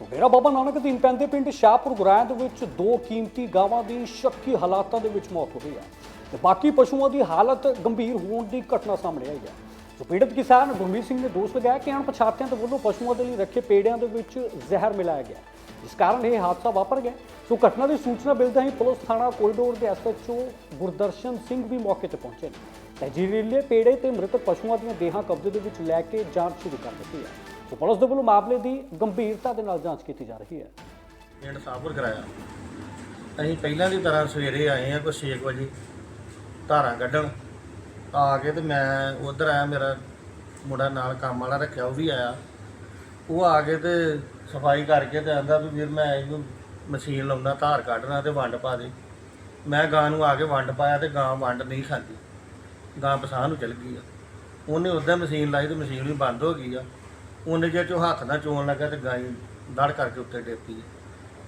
ਸੋ ਡੇਰਾ ਬਾਬਾ ਨਾਨਕ ਅਧੀਨ ਪੈਂਦੇ ਪਿੰਡ ਸ਼ਾਹਪੁਰ ਗੁਰਾਇਆ ਦੇ ਵਿੱਚ ਦੋ ਕੀਮਤੀ ਗਾਵਾਂ ਦੀ ਸ਼ੱਕੀ ਹਾਲਾਤਾਂ ਦੇ ਵਿੱਚ ਮੌਤ ਹੋ ਗਈ ਹੈ ਤੇ ਬਾਕੀ ਪਸ਼ੂਆਂ ਦੀ ਹਾਲਤ ਗੰਭੀਰ ਹੋਣ ਦੀ ਘਟਨਾ ਸਾਹਮਣੇ ਆਈ ਹੈ। ਸੋ ਪੀੜਤ ਕਿਸਾਨ ਗੁਰਮੀਤ ਸਿੰਘ ਨੇ ਦੋਸ਼ ਲਗਾਇਆ ਕਿ ਅਣਪਛਾਤਿਆਂ ਦੇ ਵੱਲੋਂ ਪਸ਼ੂਆਂ ਦੇ ਲਈ ਰੱਖੇ ਪੇੜਿਆਂ ਦੇ ਵਿੱਚ ਜ਼ਹਿਰ ਮਿਲਾਇਆ ਗਿਆ। ਜਿਸ ਕਾਰਨ ਇਹ ਹਾਦਸਾ ਵਾਪਰ ਗਿਆ। ਸੋ ਘਟਨਾ ਦੀ ਸੂਚਨਾ ਮਿਲਦਿਆਂ ਹੀ ਪੁਲਿਸ ਥਾਣਾ ਕੋਰੀਡੋਰ ਦੇ ਐਸਐਚਓ ਗੁਰਦਰਸ਼ਨ ਸਿੰਘ ਵੀ ਮੌਕੇ ਤੇ ਪਹੁੰਚੇ ਨੇ। ਤੇ ਜ਼ਹਿਰੀਲੇ ਪੇੜੇ ਤੇ ਮ੍ਰਿਤਕ ਪਸ਼ੂਆਂ ਦੀਆਂ ਦੇਹਾਂ ਕਬਜ਼ੇ ਦੇ ਵਿੱਚ ਲੈ ਕੇ ਜਾਂਚ ਸ਼ੁਰੂ ਕਰ ਦਿੱਤੀ ਹੈ। ਸੋ ਪੁਲਿਸ ਦੇ ਵੱਲੋਂ ਮਾਮਲੇ ਦੀ ਗੰਭੀਰਤਾ ਦੇ ਨਾਲ ਜਾਂਚ ਕੀਤੀ ਜਾ ਰਹੀ ਹੈ। ਪਿੰਡ ਸਾਹਪੁਰ ਕਰਾਇਆ। ਅਸੀਂ ਪਹਿਲਾਂ ਦੀ ਤਰ੍ਹਾਂ ਸਵੇਰੇ ਆਏ ਆ ਕੋਈ 6 ਵਜੇ ਧਾਰਾਂ ਕੱਢਣ। ਆ ਕੇ ਤੇ ਮੈਂ ਉਧਰ ਆਇਆ, ਮੇਰਾ ਮੁੰਡਾ ਨਾਲ ਕੰਮ ਵਾਲਾ ਰੱਖਿਆ, ਉਹ ਵੀ ਆਇਆ। ਉਹ ਆ ਕੇ ਤੇ ਸਫ਼ਾਈ ਕਰਕੇ ਤੇ ਆਂਦਾ ਵੀ ਵੀਰ ਮੈਂ ਇਹਨੂੰ ਮਸ਼ੀਨ ਲਾਉਣਾ, ਧਾਰ ਕੱਢਣਾ ਤੇ ਵੰਡ ਪਾ ਦੇ। ਮੈਂ ਗਾਂ ਨੂੰ ਆ ਕੇ ਵੰਡ ਪਾਇਆ ਤੇ ਗਾਂ ਵੰਡ ਨਹੀਂ ਖਾਂਦੀ। ਗਾਂ ਪਸਾਹ ਨੂੰ ਚਲ ਗਈ ਆ। ਉਹਨੇ ਉਦਾਂ ਮਸ਼ੀਨ ਲਾਈ ਤੇ ਮਸ਼ੀਨ ਵੀ ਬੰਦ ਹੋ ਗਈ ਆ। ਉਹਨੇ ਜੇ ਚੋਂ ਹੱਥ ਨਾਲ ਚੋਣ ਲੱਗਾ ਤੇ ਗਾਂ ਹੀ ਦੜ ਕਰਕੇ ਉੱਤੇ ਡੇਪੀ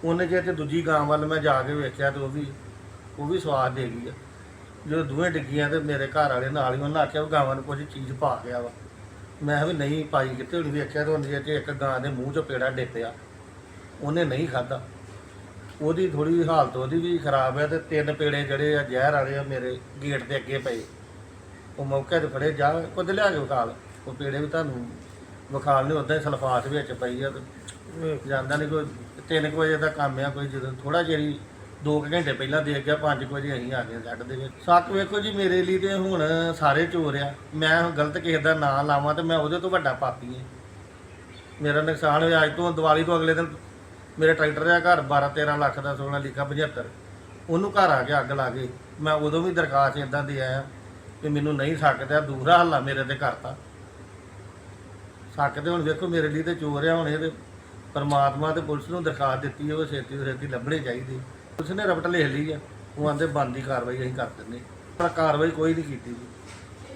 ਉਹਨੇ ਜੇ ਤੇ ਦੂਜੀ ਗਾਂ ਵੱਲ ਮੈਂ ਜਾ ਕੇ ਵੇਖਿਆ ਤੇ ਉਹ ਵੀ ਉਹ ਵੀ ਸਵਾਦ ਦੇ ਗਈ ਆ। ਜਦੋਂ ਦੋਵੇਂ ਡਿੱਗੀਆਂ ਤੇ ਮੇਰੇ ਘਰ ਵਾਲੇ ਨਾਲ ਹੀ ਉਹਨਾਂ ਆਖਿਆ ਵੀ ਗਾਵਾਂ ਨੂੰ ਕੁਝ ਚੀਜ਼ ਪਾ ਗਿਆ ਵਾ ਮੈਂ ਵੀ ਨਹੀਂ ਪਾਈ ਕਿਤੇ ਹੁਣ ਵੇਖਿਆ ਤੇ ਉਹਨੇ ਜੇ ਇੱਕ ਗਾਂ ਦੇ ਮੂੰਹ 'ਚੋਂ ਪੇੜਾ ਡੇਪਿਆ, ਉਹਨੇ ਨਹੀਂ ਖਾਦਾ ਉਹਦੀ ਥੋੜੀ ਹਾਲਤ ਉਹਦੀ ਵੀ ਖਰਾਬ ਹੈ ਤੇ ਤਿੰਨ ਪੇੜੇ ਜਿਹੜੇ ਆ ਜ਼ਹਿਰ ਵਾਲੇ ਆ ਮੇਰੇ ਗੇਟ ਦੇ ਅੱਗੇ ਪਏ। ਉਹ ਮੌਕੇ ਤੇ ਫੜੇ, ਜਾ ਕੁਝ ਲਿਆ ਕੇ ਵਿਖਾਲ ਉਹ ਪੇੜੇ ਵੀ ਤੁਹਾਨੂੰ ਵਿਖਾਲ ਨਹੀਂ ਉਦਾਂ ਹੀ ਸਲਫਾਤ ਵਿੱਚ ਪਈ ਆ ਤੇ ਜਾਂਦਾ ਨਹੀਂ ਕੋਈ 3 ਵਜੇ ਦਾ ਕੰਮ ਆ ਕੋਈ ਜਦੋਂ ਥੋੜਾ ਜਿਹੜੀ 2 ਘੰਟੇ ਪਹਿਲਾਂ ਦੇਖ ਗਿਆ 5 ਵਜੇ ਅਸੀਂ ਆ ਗਏ ਸੱਟ ਦੇ ਵਿੱਚ। ਸੱਕ ਵੇਖੋ ਜੀ ਮੇਰੇ ਲਈ ਤੇ ਹੁਣ ਸਾਰੇ ਚੋਰ ਆ। ਮੈਂ ਗਲਤ ਕਿਸੇ ਦਾ ਨਾਂ ਲਾਵਾਂ ਤੇ ਮੈਂ ਉਹਦੇ ਤੋਂ ਵੱਡਾ ਪਾਪੀ ਹਾਂ ਮੇਰਾ ਨੁਕਸਾਨ ਹੋਇਆ ਅੱਜ ਤੋਂ ਦੀਵਾਲੀ ਤੋਂ ਅਗਲੇ ਦਿਨ ਮੇਰੇ ਟਰੈਕਟਰ ਦਾ ਘਰ 12 13 ਲੱਖ ਦਾ ਸੋਨਾ ਲਿਖਾ 75 ਉਹਨੂੰ ਘਰ ਆ ਕੇ ਅੱਗ ਲਾ ਗਈ ਮੈਂ ਉਦੋਂ ਵੀ ਦਰਖਾਸਤ ਇਦਾਂ ਦੀ ਆਇਆ ਕਿ ਮੈਨੂੰ ਨਹੀਂ ਸਕਦਾ ਦੂਸਰਾ ਹੱਲਾ ਮੇਰੇ ਤੇ ਕਰਤਾ। ਸਕਦੇ ਹੁਣ ਵੇਖੋ ਮੇਰੇ ਲਈ ਤੇ ਚੋਰ ਆ ਹੁਣ ਇਹਦੇ ਪਰਮਾਤਮਾ ਤੇ ਪੁਲਿਸ ਨੂੰ ਦਰਖਾਸਤ ਦਿੱਤੀ ਉਹ ਛੇਤੀ ਤੋਂ ਛੇਤੀ ਲੱਭਣੇ ਚਾਹੀਦੇ। ਪੁਲਿਸ ਨੇ ਰਪਟ ਲਿਖ ਲਈ ਆ ਉਹ ਆਂਦੇ ਬੰਦੀ ਕਾਰਵਾਈ ਅਸੀਂ ਕਰ ਦਿੰਦੇ। ਪਰ ਕਾਰਵਾਈ ਕੋਈ ਨਹੀਂ ਕੀਤੀ ਜੀ।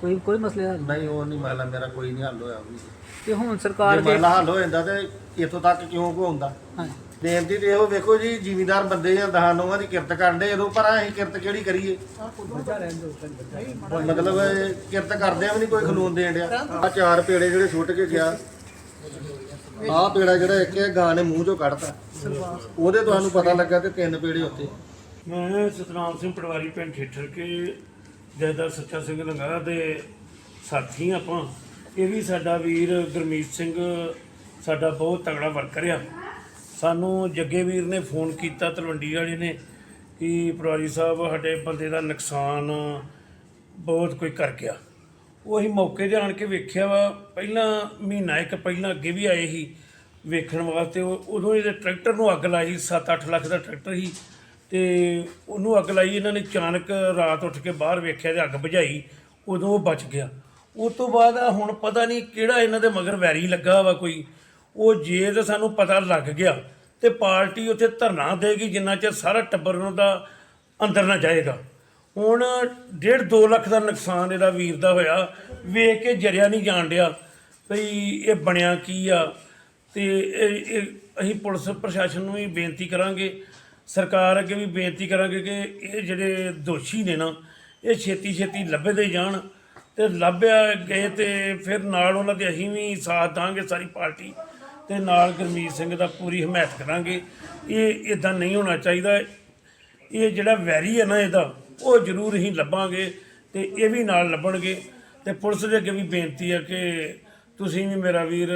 ਕੋਈ ਕੋਈ ਮਸਲੇ ਹੱਲ? ਨਹੀਂ ਉਹ ਨਹੀਂ ਮਹਿਲਾ ਮੇਰਾ ਕੋਈ ਨਹੀਂ ਹੱਲ ਹੋਇਆ। ਵੀ ਤੇ ਹੁਣ ਸਰਕਾਰ ਜੇ ਦੇ ਮਹਿਲਾ ਹੱਲ ਹੋ ਜਾਂਦਾ ਤੇ ਇੱਥੋਂ ਤੱਕ ਕਿਉਂ ਕੋ ਹੁੰਦਾ? ਹਾਂਜੀ। ਬੇਨਤੀ ਤੇ ਇਹੋ, ਵੇਖੋ ਜੀ, ਜ਼ਿਮੀਂਦਾਰ ਬੰਦੇ ਆ ਦਹਾਂ ਨੋਆਂ ਦੀ ਕਿਰਤ ਕਰਦੇ ਇਹਦੋਂ ਪਰ ਅਸੀਂ ਕਿਰਤ ਕਿਹੜੀ ਕਰੀਏ? ਮਤਲਬ ਇਹ ਕਿਰਤ ਕਰਦੇ ਆ ਵੀ ਨਹੀਂ, ਕੋਈ ਕਾਨੂੰਨ ਦੇਣ ਡਿਆ। ਆ ਚਾਰ ਪੇੜੇ ਜਿਹੜੇ ਸੁੱਟ ਕੇ ਗਿਆ। ਆਹ ਪੇੜਾ ਜਿਹੜਾ ਇੱਕ ਇਹ ਗਾਂ ਨੇ ਮੂੰਹ ਚੋਂ ਕੱਢਤਾ। ਉਹਦੇ ਤੁਹਾਨੂੰ ਪਤਾ ਲੱਗਾ ਤੇ ਤਿੰਨ ਪੇੜੇ ਉੱਤੇ। ਮੈਂ ਸਤਨਾਮ ਸਿੰਘ ਪਟਵਾਰੀ ਪਿੰਡ ਠੇਠਰ ਕੇ ਜੈਦਾਰ ਸੱਚਾ ਸਿੰਘ ਲੰਗਾ ਦੇ ਸਾਥੀ ਆਪਾਂ। ਇਹ ਵੀ ਸਾਡਾ ਵੀਰ ਗੁਰਮੀਤ ਸਿੰਘ, ਸਾਡਾ ਬਹੁਤ ਤਗੜਾ ਵਰਕਰ ਆ। ਸਾਨੂੰ ਜੱਗੇ ਵੀਰ ਨੇ ਫੋਨ ਕੀਤਾ, ਤਲਵੰਡੀ ਵਾਲੇ ਨੇ, ਕਿ ਪਟਵਾਰੀ ਸਾਹਿਬ, ਸਾਡੇ ਬੰਦੇ ਦਾ ਨੁਕਸਾਨ ਬਹੁਤ ਕੋਈ ਕਰ ਗਿਆ। ਉਹ ਅਸੀਂ ਮੌਕੇ ਤੇ ਆਣ ਕੇ ਵੇਖਿਆ ਵਾ, ਪਹਿਲਾਂ ਮਹੀਨਾ ਇੱਕ ਪਹਿਲਾਂ ਅੱਗੇ ਵੀ ਆਏ ਸੀ ਵੇਖਣ ਵਾਸਤੇ, ਉਹ- ਉਦੋਂ ਇਹਦੇ ਟਰੈਕਟਰ ਨੂੰ ਅੱਗ ਲਾਈ 7-8 ਲੱਖ ਦਾ ਟਰੈਕਟਰ ਸੀ ਤੇ ਉਹਨੂੰ ਅੱਗ ਲਾਈ, ਇਹਨਾਂ ਨੇ ਅਚਾਨਕ ਰਾਤ ਉੱਠ ਕੇ ਬਾਹਰ ਵੇਖਿਆ ਤੇ ਅੱਗ ਬੁਝਾਈ, ਉਦੋਂ ਉਹ ਬਚ ਗਿਆ। ਉਸ ਤੋਂ ਬਾਅਦ ਆ ਹੁਣ ਪਤਾ ਨਹੀਂ ਕਿਹੜਾ ਇਹਨਾਂ ਦੇ ਮਗਰ ਵੈਰੀ ਲੱਗਾ ਵਾ ਕੋਈ ਉਹ ਜੇ ਤਾਂ ਸਾਨੂੰ ਪਤਾ ਲੱਗ ਗਿਆ ਤੇ ਪਾਰਟੀ ਉੱਥੇ ਧਰਨਾ ਦੇਗੀ ਜਿੰਨਾ ਚਿਰ ਸਾਰਾ ਟੱਬਰ ਉਹਨਾਂ ਦਾ ਅੰਦਰ ਨਾ ਜਾਏਗਾ। ਹੁਣ 1.5 2 ਲੱਖ ਦਾ ਨੁਕਸਾਨ ਇਹਦਾ ਵੀਰ ਦਾ ਹੋਇਆ, ਵੇਖ ਕੇ ਜਰਿਆ ਨਹੀਂ ਜਾਣ ਡਿਆ ਭਈ ਇਹ ਬਣਿਆ ਕੀ ਆ। ਤੇ ਇਹ ਇਹ ਅਸੀਂ ਪੁਲਿਸ ਪ੍ਰਸ਼ਾਸਨ ਨੂੰ ਵੀ ਬੇਨਤੀ ਕਰਾਂਗੇ, ਸਰਕਾਰ ਅੱਗੇ ਵੀ ਬੇਨਤੀ ਕਰਾਂਗੇ ਕਿ ਇਹ ਜਿਹੜੇ ਦੋਸ਼ੀ ਨੇ ਨਾ, ਇਹ ਛੇਤੀ ਛੇਤੀ ਲੱਭਦੇ ਜਾਣ ਤੇ ਲੱਭਿਆ ਗਏ ਤੇ ਫਿਰ ਨਾਲ ਉਹਨਾਂ ਦੇ ਅਸੀਂ ਵੀ ਸਾਥ ਦਾਂਗੇ ਸਾਰੀ ਪਾਰਟੀ। ਤੇ ਨਾਲ ਗੁਰਮੀਤ ਸਿੰਘ ਦਾ ਪੂਰੀ ਹਮਾਇਤ ਕਰਾਂਗੇ। ਇਹ ਇਦਾਂ ਨਹੀਂ ਹੋਣਾ ਚਾਹੀਦਾ। ਇਹ ਜਿਹੜਾ ਵੈਰੀ ਹੈ ਨਾ ਇਹਦਾ, ਉਹ ਜ਼ਰੂਰ ਹੀ ਲੱਭਾਂਗੇ ਤੇ ਇਹ ਵੀ ਨਾਲ ਲੱਭਣਗੇ। ਤੇ ਪੁਲਿਸ ਦੇ ਅੱਗੇ ਵੀ ਬੇਨਤੀ ਹੈ ਕਿ ਤੁਸੀਂ ਵੀ ਮੇਰਾ ਵੀਰ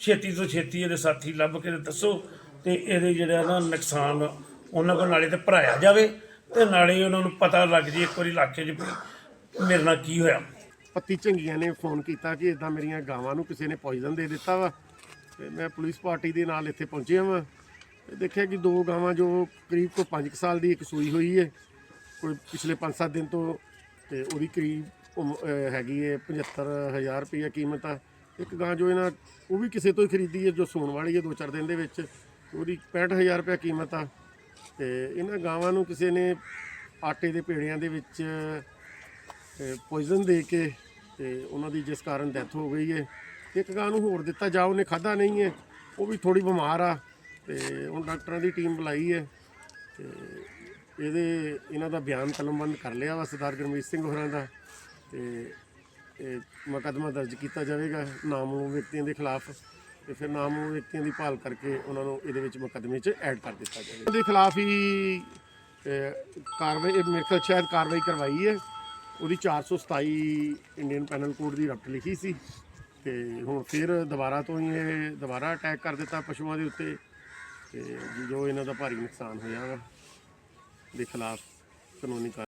ਛੇਤੀ ਤੋਂ ਛੇਤੀ ਇਹਦੇ ਸਾਥੀ ਲੱਭ ਕੇ ਦੱਸੋ ਤੇ ਇਹਦੇ ਜਿਹੜਾ ਨਾ ਨੁਕਸਾਨ ਉਹਨਾਂ ਕੋਲ ਨਾਲੇ ਤੇ ਭਰਾਇਆ ਜਾਵੇ ਤੇ ਨਾਲੇ ਉਹਨਾਂ ਨੂੰ ਪਤਾ ਲੱਗ ਜੇ ਇੱਕ ਵਾਰੀ ਇਲਾਕੇ 'ਚ ਮੇਰੇ ਨਾਲ ਕੀ ਹੋਇਆ। ਪੱਤੀ ਝੰਗੀਆਂ ਨੇ ਫੋਨ ਕੀਤਾ ਕਿ ਇਦਾਂ ਮੇਰੀਆਂ ਗਾਵਾਂ ਨੂੰ ਕਿਸੇ ਨੇ ਪੋਇਜ਼ਨ ਦੇ ਦਿੱਤਾ ਵਾ। ਤੇ ਮੈਂ ਪੁਲਿਸ ਪਾਰਟੀ ਦੇ ਨਾਲ ਇੱਥੇ ਪਹੁੰਚਿਆ ਵਾਂ। ਤੇ ਦੇਖਿਆ ਕਿ ਦੋ ਗਾਵਾਂ ਜੋ ਕਰੀਬ ਕੋ 5 ਸਾਲ ਦੀ ਇੱਕ ਸੂਈ ਹੋਈ ਹੈ ਕੋਈ ਪਿਛਲੇ 5-7 ਦਿਨ ਤੋਂ, ਤੇ ਉਹਦੀ ਕਰੀਬ ਉਮ- ਹੈਗੀ ਹੈ 75000 ਰੁਪਏ ਕੀਮਤ ਆ। ਇੱਕ ਗਾਂ ਜੋ ਇਹਨਾਂ, ਉਹ ਵੀ ਕਿਸੇ ਤੋਂ ਹੀ ਖਰੀਦੀ ਹੈ ਜੋ ਸੂਣ ਵਾਲੀ ਹੈ 2-4 ਦਿਨ ਦੇ ਵਿੱਚ, ਉਹਦੀ 65000 ਰੁਪਏ ਕੀਮਤ ਆ। ਤੇ ਇਹਨਾਂ ਗਾਵਾਂ ਨੂੰ ਕਿਸੇ ਨੇ ਆਟੇ ਦੇ ਪੇੜਿਆਂ ਦੇ ਵਿੱਚ ਪੋਇਜ਼ਨ ਦੇ ਕੇ, ਤੇ ਉਹਨਾਂ ਦੀ ਜਿਸ ਕਾਰਨ ਡੈਥ ਹੋ ਗਈ ਹੈ ਇੱਕ ਗਾਂ ਨੂੰ ਹੋਰ ਦਿੱਤਾ, ਜਾ ਉਹਨੇ ਖਾਦਾ ਨਹੀਂ ਹੈ, ਉਹ ਵੀ ਥੋੜੀ ਬਿਮਾਰ ਆ, ਤੇ ਹੁਣ ਡਾਕਟਰਾਂ ਦੀ ਟੀਮ ਬੁਲਾਈ ਹੈ, ਤੇ ਇਹਦੇ, ਇਹਨਾਂ ਦਾ ਬਿਆਨ ਕਲਮਬੰਦ ਕਰ ਲਿਆ ਵਾ ਸਰਦਾਰ ਗੁਰਮੀਤ ਸਿੰਘ ਹੋਰਾਂ ਦਾ, ਤੇ ਇਹ ਮੁਕੱਦਮਾ ਦਰਜ ਕੀਤਾ ਜਾਵੇਗਾ ਨਾਮਲੂਮ ਵਿਅਕਤੀਆਂ ਦੇ ਖਿਲਾਫ, ਤੇ ਫਿਰ ਨਾਮ ਵਿਅਕਤੀਆਂ ਦੀ ਭਾਲ ਕਰਕੇ ਉਹਨਾਂ ਨੂੰ ਇਹਦੇ ਵਿੱਚ ਮੁਕੱਦਮੇ 'ਚ ਐਡ ਕਰ ਦਿੱਤਾ ਜਾਵੇ ਉਹਦੇ ਖਿਲਾਫ ਹੀ ਕਾਰਵਾਈ, ਇਹ ਮੇਰੇ ਸ਼ਾਇਦ ਕਾਰਵਾਈ ਕਰਵਾਈ ਹੈ, ਉਹਦੀ 427 ਇੰਡੀਅਨ ਪੈਨਲ ਕੋਡ ਦੀ ਰਫਟ ਲਿਖੀ ਸੀ। ਤੇ ਹੁਣ ਫਿਰ ਦੁਬਾਰਾ ਤੋਂ ਹੀ ਇਹ ਦੁਬਾਰਾ ਅਟੈਕ ਕਰ ਦਿੱਤਾ ਪਸ਼ੂਆਂ ਦੇ ਉੱਤੇ ਤੇ ਜੋ ਇਹਨਾਂ ਦਾ ਭਾਰੀ ਨੁਕਸਾਨ ਹੋਇਆ ਵਾ ਦੇ ਖਿਲਾਫ ਕਾਨੂੰਨੀ ਕਾਰਵਾਈ